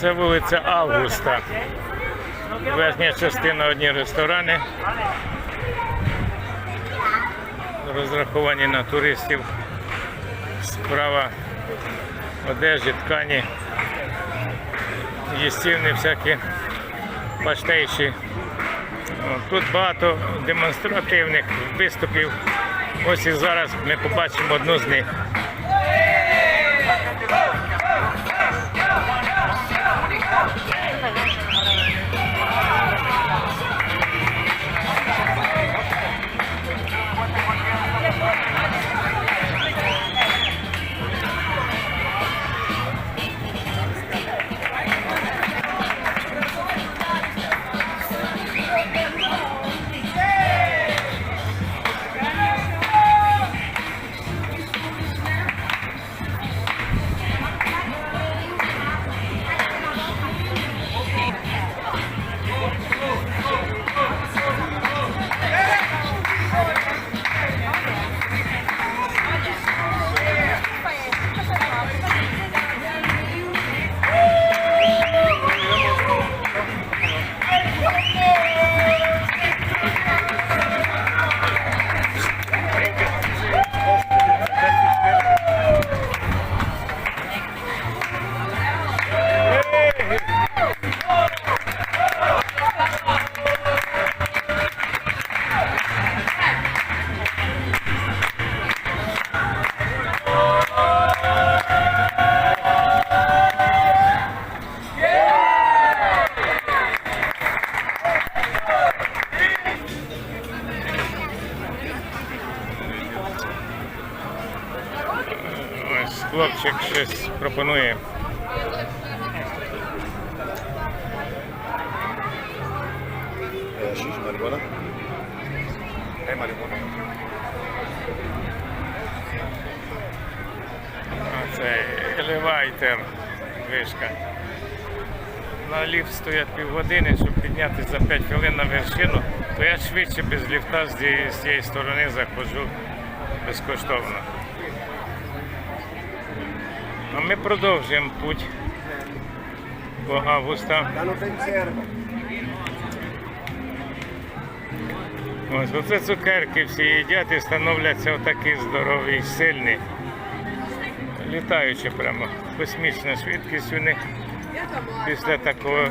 Це вулиця Августа. Верхня частина одні ресторани. Розраховані на туристів. Справа одежі, ткані, їстівні всякі паштейші. Тут багато демонстративних виступів. Ось і зараз ми побачимо одну з них. Хлопчик щось пропонує. Eh, sí, marihuana. Eh, marihuana. Це елевайтер, вишка. На ліфт стоять півгодини, щоб піднятися за 5 хвилин на вершину, то я швидше без ліфта з цієї сторони заходжу безкоштовно. А ми продовжуємо путь по августа. Ось оце цукерки всі їдять і становляться отакі здорові і сильні. Літаючи прямо, космічна швидкість у них після такого.